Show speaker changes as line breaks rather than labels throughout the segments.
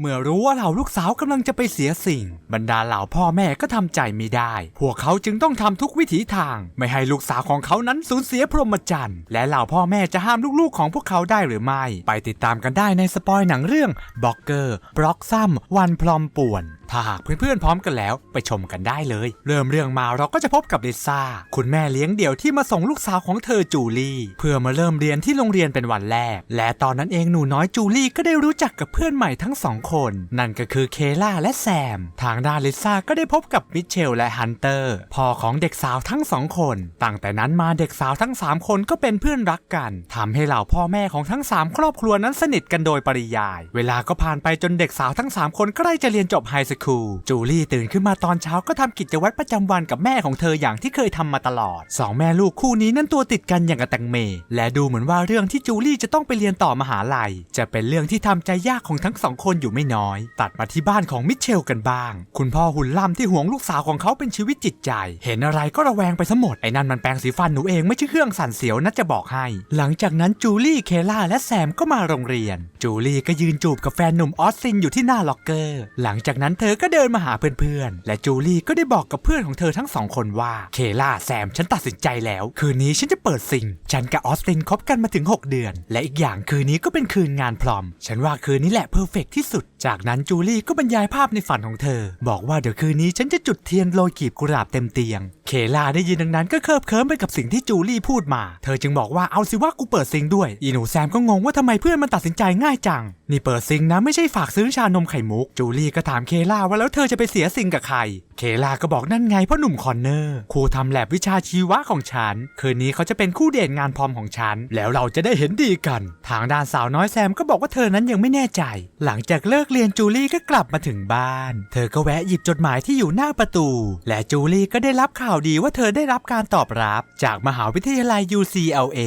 เมื่อรู้ว่าเหล่าลูกสาวกำลังจะไปเสียสิ่ง บรรดาเหล่าพ่อแม่ก็ทำใจไม่ได้ พวกเขาจึงต้องทำทุกวิถีทาง ไม่ให้ลูกสาวของเขานั้นสูญเสียพรหมจรรย์และเหล่าพ่อแม่จะห้ามลูกๆของพวกเขาได้หรือไม่ ไปติดตามกันได้ในสปอยหนังเรื่องบล็อกเกอร์บล็อกซัมวันพลอมป่วน ถ้าหากเพื่อนๆพร้อมกันแล้วไปชมกันได้เลย เริ่มเรื่องมาเราก็จะพบกับลิซ่า คุณแม่เลี้ยงเดี่ยวที่มาส่งลูกสาวของเธอจูลี่ เพื่อมาเริ่มเรียนที่โรงเรียนเป็นวันแรก และตอนนั้นเองหนูน้อยจูลี่ก็ได้รู้จักกับเพื่อนใหม่ทั้งสองคน นั่นก็คือเคล่าและแซม ทางด้านลิซ่าก็ได้พบกับมิเชลและฮันเตอร์พ่อของเด็กสาวทั้งสองคน ตั้งแต่นั้นมาเด็กสาวทั้งสามคนก็เป็นเพื่อนรักกันทำให้เหล่าพ่อแม่ของทั้งสามครอบครัวนั้นสนิทกันโดยปริยาย เวลาก็ผ่านไปจนเด็กสาวทั้งสามคนใกล้จะเรียนจบไฮสคูลจูลี่ตื่นขึ้นมาตอนเช้าก็ทำกิจวัตรประจำวันกับแม่ของเธออย่างที่เคยทำมาตลอดสองแม่ลูกคู่นี้นั้นตัวติดกันอย่างกับแตงเม และดูเหมือนว่าเรื่องที่จูลี่จะต้องไปเรียนต่อมหาลัย จะเป็นเรื่องที่ทำใจยากของทั้งสองคนอยู่ไม่น้อย ตัดมาที่บ้านของมิเชลกันบ้าง คุณพ่อหุ่นล่ำที่ห่วงลูกสาวของเขาเป็นชีวิตจิตใจ เห็นอะไรก็ระแวงไปทั้งหมดไอ้นั่นมันแปรงสีฟันหนูเองไม่ใช่เครื่องสั่นเสียวนะจะบอกให้ หลังจากนั้นจูลี่เคล่าและแซมก็มาโรงเรียน จูลี่ก็ยืนจูบกับแฟนหนุ่มออสซินอยู่ที่หน้าล็อกเกอร์ หลังจากนั้นเธออก็เดินมาหาเพื่อนๆ และจูลี่ก็ได้บอกกับเพื่อนของเธอทั้งสองคนว่า เคล่าแซมฉันตัดสินใจแล้ว คืนนี้ฉันจะเปิดซิงฉันกับออสตินคบกันมาถึง 6 เดือน และอีกอย่างคืนนี้ก็เป็นคืนงานพรอม ฉันว่าคืนนี้แหละเพอร์เฟกที่สุด จากนั้นจูลี่ก็บรรยายภาพในฝันของเธอ บอกว่าเดี๋ยวคืนนี้ฉันจะจุดเทียนโรยกลีบกุหลาบเต็มเตียง เคล่าได้ยินดังนั้นก็เคิบเคิมไปกับสิ่งที่จูลี่พูดมา เธอจึงบอกว่าเอาสิว่ากูเปิดซิงด้วย อีหนูแซมก็งงว่าทำไมเพื่อนมันตัดสินใจง่ายจัง นี่เปิดซิงนะไม่ใช่ฝากซื้อชานมไข่มุก จูลี่ก็ถามเคล่าว่าแล้วเธอจะไปเสียสิ่งกับใคร เคลาก็บอกนั่นไงพ่อหนุ่มคอนเนอร์ครูทำแลบวิชาชีวะของฉัน คืนนี้เขาจะเป็นคู่เดทงานพรอมของฉัน แล้วเราจะได้เห็นดีกัน ทางด้านสาวน้อยแซมก็บอกว่าเธอนั้นยังไม่แน่ใจ หลังจากเลิกเรียนจูลี่ก็กลับมาถึงบ้าน เธอก็แวะหยิบจดหมายที่อยู่หน้าประตู และจูลี่ก็ได้รับข่าวดีว่าเธอได้รับการตอบรับ จากมหาวิทยาลัย UCLA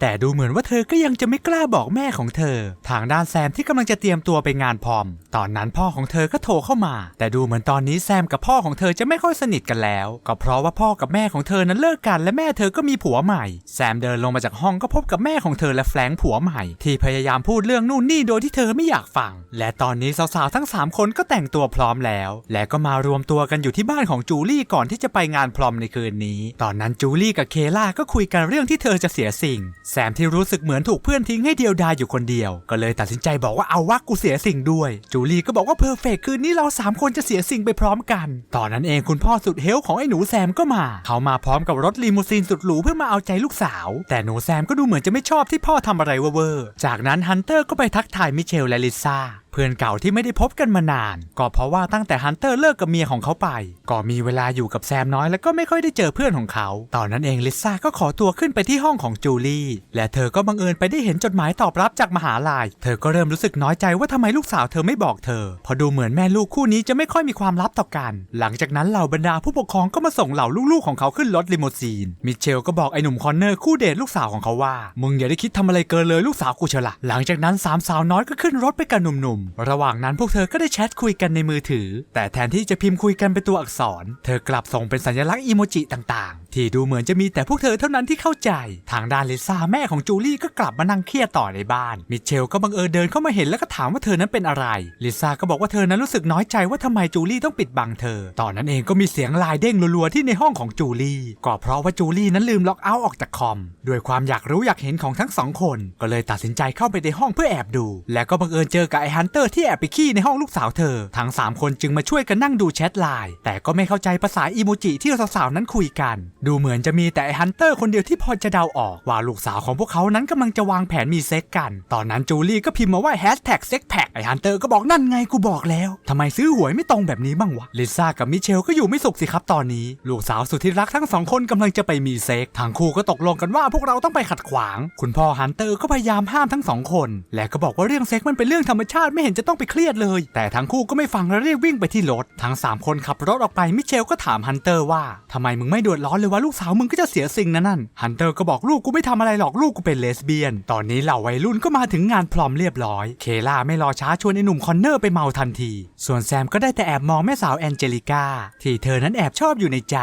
แต่ดูเหมือนว่าเธอก็ยังจะไม่กล้าบอกแม่ของเธอ ทางด้านแซมที่กำลังจะเตรียมตัวไปงานพรอม ตอนนั้นพ่อของเธอก็โทรเข้ามา แต่ดูเหมือนตอนนี้แซมกับพ่อของเธอจะไม่ค่อยสนิทกันแล้ว ก็เพราะว่าพ่อกับแม่ของเธอนั้นเลิกกันและแม่เธอก็มีผัวใหม่ แซมเดินลงมาจากห้องก็พบกับแม่ของเธอและแฟรงผัวใหม่ ที่พยายามพูดเรื่องนู่นนี่โดยที่เธอไม่อยากฟัง และตอนนี้สาวๆทั้ง 3 คนก็แต่งตัวพร้อมแล้ว และก็มารวมตัวกันอยู่ที่บ้านของจูลี่ก่อนที่จะไปงานพรอมในคืนนี้ ตอนนั้นจูลี่กับเคล่าก็คุยกันเรื่องที่เธอจะเสียสิ่ง แซมที่รู้สึกเหมือนถูกเพื่อนทิ้งให้เดียวดายอยู่คนเดียว ก็เลยตัดสินใจบอกว่าเอาว่ากูเสียสิ่งด้วย จูลี่ก็บอกว่าเพอร์เฟกคืนนี้เราสามคนจะเสียสิ่งไปพร้อมกัน ตอนนั้นเองคุณพ่อสุดเฮลของไอ้หนูแซมก็มา เขามาพร้อมกับรถลีมูซีนสุดหรูเพื่อมาเอาใจลูกสาว แต่หนูแซมก็ดูเหมือนจะไม่ชอบที่พ่อทำอะไรเวอร์จากนั้นฮันเตอร์ก็ไปทักทายมิเชลและลิซ่า พื่อนเก่าที่ไม่ได้พบกันมานาน ก็เพราะว่าตั้งแต่ฮันเตอร์เลิกกับเมียของเขาไป ก็มีเวลาอยู่กับแซมน้อยแล้วก็ไม่ค่อยได้เจอเพื่อนของเขา ตอนนั้นเองลิซ่าก็ขอตัวขึ้นไปที่ห้องของจูลี่ และเธอก็บังเอิญไปได้เห็นจดหมายตอบรับจากมหาลายเธอก็เริ่มรู้สึกน้อยใจว่าทำไมลูกสาวเธอไม่บอกเธอ พอดูเหมือนแม่ลูกคู่นี้จะไม่ค่อยมีความลับต่อกัน หลังจากนั้นเหล่าบรรดาผู้ปกครองก็มาส่งเหล่าลูกๆของเขาขึ้นรถลิมูซีน มิเชลก็บอกไอ้หนุ่มคอนเนอร์คู่เดทลูกสาวของเขาว่า มึงอย่าได้คิดทำอะไรเกินเลยลูกสาวกูเชละหลังจากนั้นสามสาวน้อยก็ขึ้นรถไปกับหนุ่มๆระหว่างนั้นพวกเธอก็ได้แชทคุยกันในมือถือ แต่แทนที่จะพิมพ์คุยกันเป็นตัวอักษร เธอกลับส่งเป็นสัญลักษณ์อีโมจิต่างๆ ที่ดูเหมือนจะมีแต่พวกเธอเท่านั้นที่เข้าใจ ทางด้านลิซ่าแม่ของจูลี่ก็กลับมานั่งเครียดต่อในบ้าน มิเชลก็บังเอิญเดินเข้ามาเห็นแล้วก็ถามว่าเธอนั้นเป็นอะไร ลิซ่าก็บอกว่าเธอนั้นรู้สึกน้อยใจว่าทำไมจูลี่ต้องปิดบังเธอ ตอนนั้นเองก็มีเสียงลน์เด้งรัวๆที่ในห้องของจูลี่ ก็เพราะว่าจูลี่นั้นลืมล็อกเอาท์ออกจากคอม ด้วยความอยากรู้อยากเห็นของทั้งสองคน ก็เลยตัดสินใจเข้าไปในห้องเพื่อแอบดู และก็บังเอิญเจอกับไอฮันเตอร์ที่แอบไปขี้ในห้องลูกสาวเธอ ทั้งสามคนจึงมาช่วยกันนั่งดูแชทไลน์แต่ก็ไม่เข้าใจภาษาอีโมจิที่สาวๆนั้นคุยกัน ดูเหมือนจะมีแต่ไอฮันเตอร์คนเดียวที่พอจะเดาออกว่าลูกสาวของพวกเขานั้นกำลังจะวางแผนมีเซ็กกัน ตอนนั้นจูลี่ก็พิมพ์มาว่าแฮชแท็กเซ็กแพคไอฮันเตอร์ก็บอกนั่นไงกูบอกแล้วทำไมซื้อหวยไม่ตรงแบบนี้บ้างวะลิซ่ากับมิเชลก็อยู่ไม่สุขสิครับตอนนี้ ลูกสาวสุดที่รักทั้งสองคนกำลังจะไปมีเซ็กทางคู่ก็ตกลงกันว่าพวกเราต้องไปขัดขวาง คุณพ่อฮันเตอร์ก็พยายามห้ามทั้งสองคน และก็บอกว่าเรื่องเซ็กมันเป็นเรื่องธรรมชาติไม่เห็นจะต้องไปเครียดเลย แต่ทั้งคู่ก็ไม่ฟังและรีบวิ่งไปที่รถ ทั้งสามคนขับรถออกไปมิเชลก็ถามฮันเตอร์ว่าทำไมมึงไม่เดือดร้อนเลยว่าลูกสาวมึงก็จะเสียสิ่งนั้นนั่นฮันเตอร์ก็บอกลูกกูไม่ทำอะไรหรอกลูกกูเป็นเลสเบี้ยน ตอนนี้เหล่าวัยรุ่นก็มาถึงงานพรอมเรียบร้อย เคล่าไม่รอช้าชวนไอ้หนุ่มคอนเนอร์ไปเมาทันที ส่วนแซมก็ได้แต่แอบมองแม่สาวแอนเจลิก้าที่เธอนั้นแอบชอบอยู่ในใจ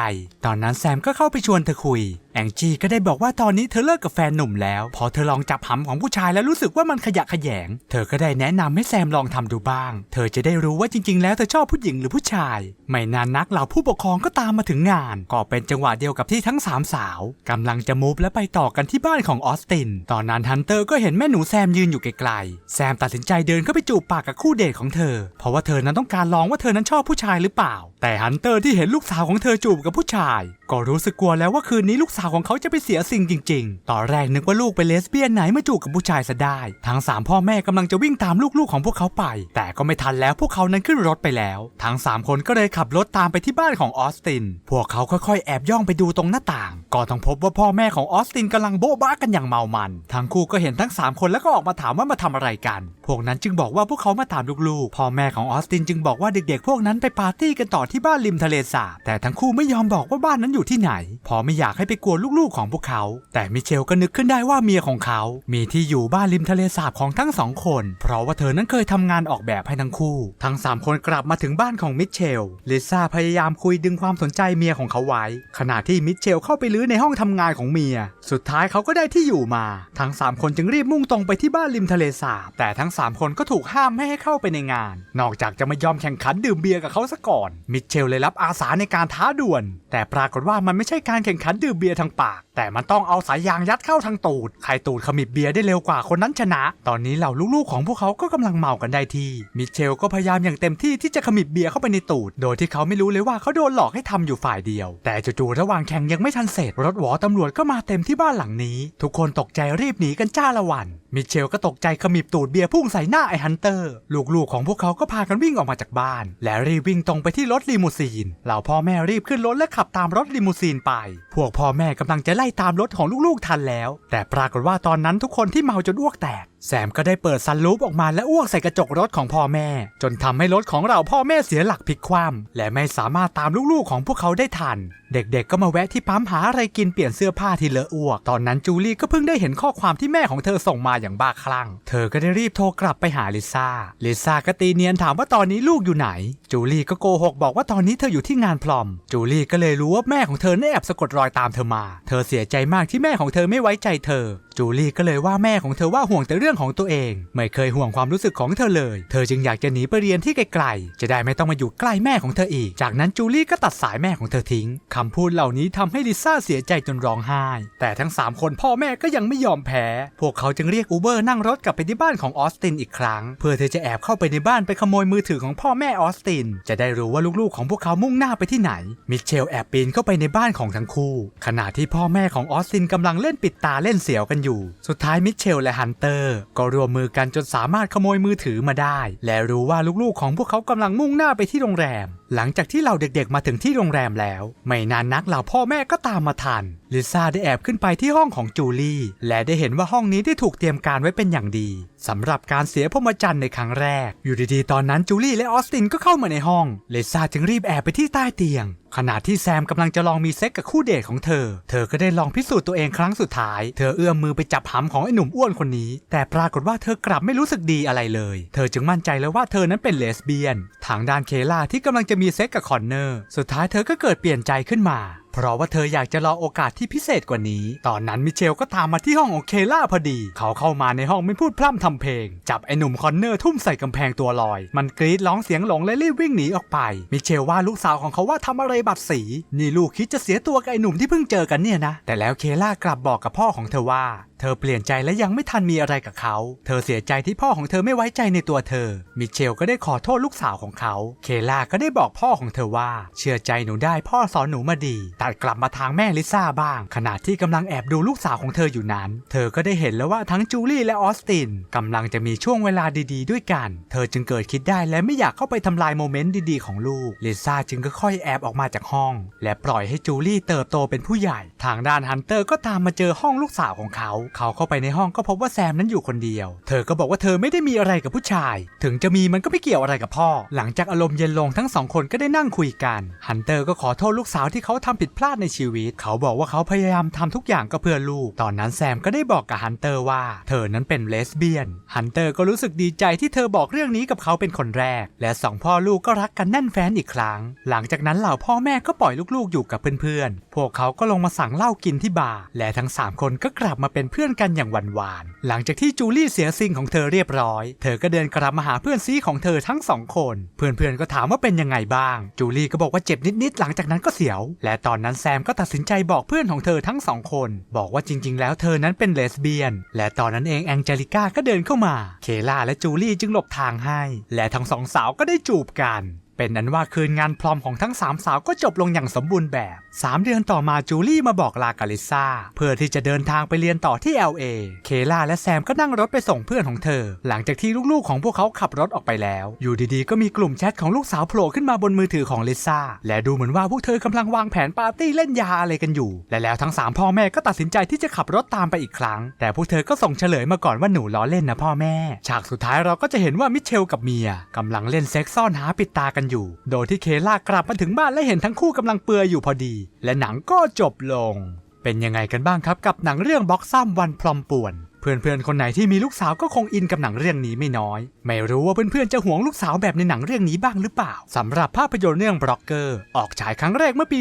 ตอนนั้นแซมก็เข้าไปชวนเธอคุยแองจี้ก็ได้บอกว่าตอนนี้เธอเลิกกับแฟนหนุ่มแล้ว พอเธอลองจับหำของผู้ชายแล้วรู้สึกว่ามันขยะขยง เธอก็ได้แนะนำให้แซมมลองทำดูบ้าง เธอจะได้รู้ว่าจริง ๆ แล้วเธอชอบผู้หญิงหรือผู้ชาย ไม่นานนักเหล่าผู้ปกครองก็ตามมาถึงงาน ก็เป็นจังหวะเดียวกับที่ทั้งสามสาวกำลังจะมูฟและไปต่อกันที่บ้านของออสติน ตอนนั้นฮันเตอร์ก็เห็นแม่หนูแซมยืนอยู่ไกลๆ แซมตัดสินใจเดินเข้าไปจูบปากกับคู่เดทของเธอ เพราะว่าเธอนั้นต้องการลองว่าเธอนั้นชอบผู้ชายหรือเปล่า แต่ฮันเตอร์ที่เห็นลูกสาวของเธอจูบกับผู้ชาย ก็รู้สึกกลัวแล้วว่าคืนนี้ลูกสาวของเขาจะไปเสียสิ่งจริง ๆ ตอนแรกนึกว่าลูกเป็นเลสเบี้ยนไหนมาจูบกับผู้ชายซะได้ ทั้งสามพ่อแม่กำลังจะวิ่งตามลูกๆของพวกเขาไป แต่ก็ไม่ทันแล้วพวกเขานั้นขึ้นรถไปแล้ว ทั้งสามคนก็เลยขับรถตามไปที่บ้านของออสติน พวกเขาค่อยๆแอบย่องไปดูตรงหน้าต่าง ก็ต้องพบว่าพ่อแม่ของออสตินกำลังโบ๊ะบ้ากันอย่างเมามัน ทั้งคู่ก็เห็นทั้งสามคนแล้วก็ออกมาถามว่ามาทำอะไรกัน พวกนั้นจึงบอกว่าพวกเขามาตามลูกๆ พ่อแม่ของออสตินจึงบอกว่าเด็กๆ พวกนั้นไปปาร์ตี้กันต่อที่ที่บ้านริมทะเลสาบ แต่ทั้งคู่ไม่ยอมบอกว่าบ้านนั้นอยู่ที่ไหนเพอไม่อยากให้ไปกลัวลูกๆของพวกเขา แต่มิเชลก็นึกขึ้นได้ว่าเมียของเขา มีที่อยู่บ้านริมทะเลสาบของทั้งสองคน เพราะว่าเธอนั้นเคยทำงานออกแบบให้ทั้งคู่ ทั้งสามคนกลับมาถึงบ้านของมิเชลลิซ่าพยายามคุยดึงความสนใจเมียของเขาไว้ ขณะที่มิเชลเข้าไปลื้อในห้องทำงานของเมีย สุดท้ายเขาก็ได้ที่อยู่มา ทั้งสามคนจึงรีบมุ่งตรงไปที่บ้านริมทะเลสาบ แต่ทั้งสามคนก็ถูกห้ามไม่ให้เข้าไปในงาน นอกจากจะไม่ยอมแข่งขันดื่มเบียร์กับเขาซะก่อนมิเชลเลยรับอาสาในการท้าด่วน แต่ปรากฏว่ามันไม่ใช่การแข่งขันดื่มเบียร์ทางปาก แต่มันต้องเอาสายยางยัดเข้าทางตูด ใครตูดขมิบเบียร์ได้เร็วกว่าคนนั้นชนะ ตอนนี้เหล่าลูกๆของพวกเขาก็กำลังเมากันได้ที่ มิเชลก็พยายามอย่างเต็มที่ที่จะขมิบเบียร์เข้าไปในตูด โดยที่เขาไม่รู้เลยว่าเขาโดนหลอกให้ทำอยู่ฝ่ายเดียว แต่จู่ๆระหว่างแข่งยังไม่ทันเสร็จ รถหวอตำรวจก็มาเต็มที่บ้านหลังนี้ ทุกคนตกใจรีบหนีกันจ้าละวัน มิเชลก็ตกใจขมิบตูดเบียร์พุ่งใส่หน้าไอ้ฮันเตอร์ ลูกๆของพวกเขาก็พากันวิ่งออกมาจากบ้าน และรีบวิ่งตรงไปที่รถลิมูซีน เหล่าพ่อแม่รีบขึ้นรถและขับตามรถลิมูซีนไป พวกพ่อแม่กำลังจะไล่ตามรถของลูกๆทันแล้ว แต่ปรากฏว่าตอนนั้นทุกคนที่เมาจนอ้วกแตก แซมก็ได้เปิดซันลูปออกมาและอ้วกใส่กระจกรถของพ่อแม่ จนทำให้รถของเราพ่อแม่เสียหลักพลิกคว่ำและไม่สามารถตามลูกๆของพวกเขาได้ทัน เด็กๆ ก็มาแวะที่ปั๊มหาอะไรกินเปลี่ยนเสื้อผ้าที่เลอะอ้วก ตอนนั้นจูลี่ก็เพิ่งได้เห็นข้อความที่แม่ของเธอส่งมาอย่างบ้าคลั่ง เธอก็ได้รีบโทรกลับไปหาลิซ่า ลิซ่าก็ตีเนียนถามว่าตอนนี้ลูกอยู่ไหน จูลี่ก็โกหกบอกว่าตอนนี้เธออยู่ที่งานพลอม จูลี่ก็เลยรู้ว่าแม่ของเธอแอบสะกดรอยตามเธอมา เธอเสียใจมากที่แม่ของเธอไม่ไว้ใจเธอ จูลี่ก็เลยว่าแม่ของเธอว่าห่วงแต่เรื่องของตัวเอง ไม่เคยห่วงความรู้สึกของเธอเลย เธอจึงอยากจะหนีไปเรียนที่ไกลๆ จะได้ไม่ต้องมาอยู่ใกล้แม่ของเธออีก จากนั้นจูลี่ก็ตัดสายแม่ของเธอทิ้งคำพูดเหล่านี้ทำให้ลิซ่าเสียใจจนร้องไห้ แต่ทั้ง 3 คนพ่อแม่ก็ยังไม่ยอมแพ้ พวกเขาจึงเรียกอูเบอร์นั่งรถกลับไปที่บ้านของออสตินอีกครั้ง เพื่อเธอจะแอบเข้าไปในบ้านไปขโมยมือถือของพ่อแม่ออสติน จะได้รู้ว่าลูกๆของพวกเขามุ่งหน้าไปที่ไหน มิเชลแอบปีนเข้าไปในบ้านของทั้งคู่ ขณะที่พ่อแม่ของออสตินกำลังเล่นปิดตาเล่นเสียวกันอยู่ สุดท้ายมิเชลและฮันเตอร์ก็รวมมือกันจนสามารถขโมยมือถือมาได้ และรู้ว่าลูกๆของพวกเขากำลังมุ่งหน้าไปที่โรงแรม หลังจากที่เหล่าเด็กๆมาถึงที่โรงแรมแล้ว ไม่นานนักเหล่าพ่อแม่ก็ตามมาทัน ลิซ่าได้แอบขึ้นไปที่ห้องของจูลี่ และได้เห็นว่าห้องนี้ได้ถูกเตรียมการไว้เป็นอย่างดีสำหรับการเสียพรหมจรรย์ในครั้งแรก อยู่ดีๆ ตอนนั้นจูลี่และออสตินก็เข้ามาในห้องเลซ่าจึงรีบแอบไปที่ใต้เตียง ขณะที่แซมกำลังจะลองมีเซ็กกับคู่เดทของเธอ เธอก็ได้ลองพิสูจน์ตัวเองครั้งสุดท้าย เธอเอื้อมมือไปจับหำของไอ้หนุ่มอ้วนคนนี้ แต่ปรากฏว่าเธอกลับไม่รู้สึกดีอะไรเลย เธอจึงมั่นใจแล้วว่าเธอนั้นเป็นเลสเบี้ยน ทางด้านเคล่าที่กำลังจะมีเซ็กกับคอนเนอร์ สุดท้ายเธอก็เกิดเปลี่ยนใจขึ้นมา เพราะว่าเธออยากจะรอโอกาสที่พิเศษกว่านี้ ตอนนั้นมิเชลก็ตามมาที่ห้องของเคล่าพอดี เขาเข้ามาในห้องไม่พูดพร่ำทำเพลง จับไอ้หนุ่มคอนเนอร์ทุ่มใส่กำแพงตัวลอย มันกรีดร้องเสียงหลงและรีบวิ่งหนีออกไป มิเชลว่าลูกสาวของเขาว่าทำอะไรบัดสี นี่ลูกคิดจะเสียตัวกับไอ้หนุ่มที่เพิ่งเจอกันเนี่ยนะ แต่แล้วเคล่ากลับบอกกับพ่อของเธอว่าเธอเปลี่ยนใจและยังไม่ทันมีอะไรกับเขา เธอเสียใจที่พ่อของเธอไม่ไว้ใจในตัวเธอ มิเชลก็ได้ขอโทษลูกสาวของเขา เคล่าก็ได้บอกพ่อของเธอว่า เชื่อใจหนูได้พ่อสอนหนูมาดี ตัดกลับมาทางแม่ลิซ่าบ้าง ขณะที่กำลังแอบดูลูกสาวของเธออยู่นั้น เธอก็ได้เห็นแล้วว่าทั้งจูลี่และออสตินกำลังจะมีช่วงเวลาดีๆ ด้วยกัน เธอจึงเกิดคิดได้และไม่อยากเข้าไปทำลายโมเมนต์ดีๆของลูก ลิซ่าจึงก็ค่อยแอบออกมาจากห้อง และปล่อยให้จูลี่เติบโตเป็นผู้ใหญ่ ทางด้านฮันเตอร์ก็ตามมาเจอห้องลูกสาวของเขาเขาเข้าไปในห้องก็พบว่าแซมนั้นอยู่คนเดียว เธอก็บอกว่าเธอไม่ได้มีอะไรกับผู้ชาย ถึงจะมีมันก็ไม่เกี่ยวอะไรกับพ่อ หลังจากอารมณ์เย็นลงทั้งสองคนก็ได้นั่งคุยกัน ฮันเตอร์ก็ขอโทษลูกสาวที่เขาทำผิดพลาดในชีวิต เขาบอกว่าเขาพยายามทำทุกอย่างก็เพื่อลูก ตอนนั้นแซมก็ได้บอกกับฮันเตอร์ว่า เธอนั้นเป็นเลสเบี้ยน ฮันเตอร์ก็รู้สึกดีใจที่เธอบอกเรื่องนี้กับเขาเป็นคนแรก และสองพ่อลูกก็รักกันแน่นแฟ้นอีกครั้ง หลังจากนั้นเหล่าพ่อแม่ก็ปล่อยลูกๆอยู่กับเพื่อนๆ พวกเขาก็ลงมาสั่งเหล้ากินที่บาร์ และทั้งสามคนก็กลับมาเป็นเพื่อนกันอย่างหวานหวาน หลังจากที่จูลี่เสียสิงของเธอเรียบร้อย เธอก็เดินกลับมาหาเพื่อนซีของเธอทั้งสองคน เพื่อนๆก็ถามว่าเป็นยังไงบ้าง จูลี่ก็บอกว่าเจ็บนิดๆ หลังจากนั้นก็เสียว และตอนนั้นแซมก็ตัดสินใจบอกเพื่อนของเธอทั้งสองคน บอกว่าจริง ๆ แล้วเธอนั้นเป็นเลสเบี้ยน และตอนนั้นเองแองเจลิก้าก็เดินเข้ามา เคล่าและจูลี่จึงหลบทางให้ และทั้งสองสาวก็ได้จูบกัน เป็นนั้นว่าคืนงานพรอมของทั้งสามสาวก็จบลงอย่างสมบูรณ์แบบ 3 เดือนต่อมาจูลี่มาบอกลากาลิซาเพื่อที่จะเดินทางไปเรียนต่อที่ LA เคล่าและแซมก็นั่งรถไปส่งเพื่อนของเธอ หลังจากที่ลูกๆของพวกเขาขับรถออกไปแล้ว อยู่ดีๆ ก็มีกลุ่มแชทของลูกสาวโผล่ขึ้นมาบนมือถือของลิซ่าและดูเหมือนว่าพวกเธอกำลังวางแผนปาร์ตี้เล่นยาอะไรกันอยู่ และแล้วทั้งสามพ่อแม่ก็ตัดสินใจที่จะขับรถตามไปอีกครั้ง แต่พวกเธอก็ส่งเฉลยมาก่อนว่าหนูล้อเล่นนะพ่อแม่ ฉากสุดท้ายเราก็จะเห็นว่ามิเชลกับเมียกำลังเล่นเซ็กซ่อนหาปิดตากันอยู่ โดยที่เคล่ากลับมาถึงบ้านและเห็นทั้งคู่กำลังเปลือยอยู่พอดี และหนังก็จบลง เป็นยังไงกันบ้างครับกับหนังเรื่องบ็อกซัมวันพลอมป่วน พื่อนๆคนไหนที่มีลูกสาวก็คงอินกับหนังเรื่องนี้ไม่น้อย ไม่รู้ว่าเพื่อนๆจะหวงลูกสาวแบบในหนังเรื่องนี้บ้างหรือเปล่าสำหรับภาพยนตร์เรื่องบล็อกเกอร์ ออกฉายครั้งแรกเมื่อปี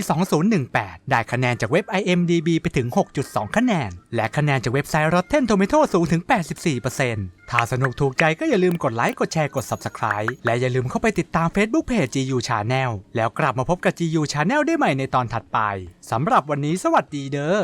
2018 ได้คะแนนจากเว็บ IMDB ไปถึง 6.2 คะแนน และคะแนนจากเว็บไซต์ Rotten Tomato สูงถึง 84%ถ้าสนุกถูกใจก็อย่าลืมกดไลค์กดแชร์กด Subscribe และอย่าลืมเข้าไปติดตาม Facebook Page GU Channel แล้วกลับมาพบกับ GU Channel ได้ใหม่ในตอนถัดไปสำหรับวันนี้สวัสดีเด้อ